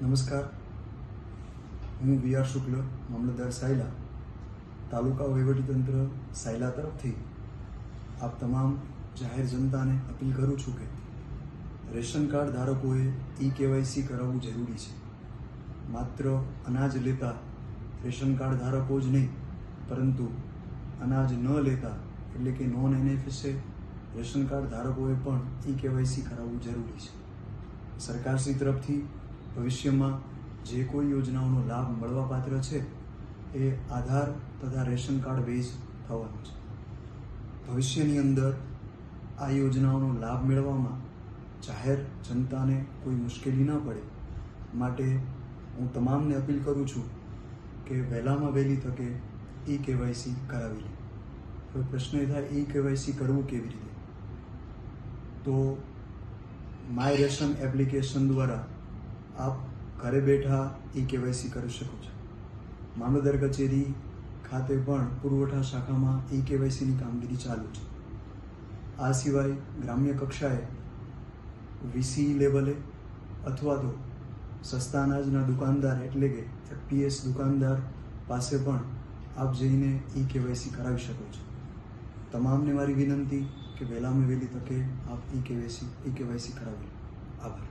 નમસ્કાર. હું we are શુક્લ, મામલતદાર સાયલા, તાલુકા વહીવટીતંત્ર સાયલા તરફથી આપ તમામ જાહેર જનતાને અપીલ કરું છું કે રેશન કાર્ડ ધારકોએ ઈ કેવાયસી કરાવવું જરૂરી છે. માત્ર અનાજ લેતા રેશન કાર્ડ ધારકો જ નહીં, પરંતુ અનાજ ન લેતા, એટલે કે નોન એનએફએસએ રેશન કાર્ડ ધારકોએ પણ ઈ કેવાયસી કરાવવું જરૂરી છે. સરકારશ્રી તરફથી ભવિષ્યમાં જે કોઈ યોજનાઓનો લાભ મળવાપાત્ર છે, એ આધાર તથા રેશન કાર્ડ બેઝ થવાનું છે. ભવિષ્યની અંદર આ યોજનાઓનો લાભ મેળવવામાં જાહેર જનતાને કોઈ મુશ્કેલી ન પડે. માટે હું તમામને અપીલ કરું છું કે વહેલામાં વહેલી તકે ઈ કેવાયસી કરાવી લે. હવે પ્રશ્ન એ થાય ઈ કેવાયસી કરવું કેવી રીતે? તો માય રેશન એપ્લિકેશન દ્વારા આપ ઘરે બેઠા ઈ કેવાયસી કરી શકો છો. મામલતદાર કચેરી ખાતે પણ પુરવઠા શાખામાં ઈ કેવાયસીની કામગીરી ચાલુ છે. આ સિવાય ગ્રામ્ય કક્ષાએ વીસી લેવલે અથવા તો સસ્તા અનાજના દુકાનદાર એટલે કે એફપીએસ દુકાનદાર પાસે પણ આપ જઈને ઈ કેવાયસી કરાવી શકો છો. તમામને મારી વિનંતી કે વહેલામાં વહેલી તકે આપ ઈ કેવાયસી ઈ કેવાયસી કરાવી. આભાર.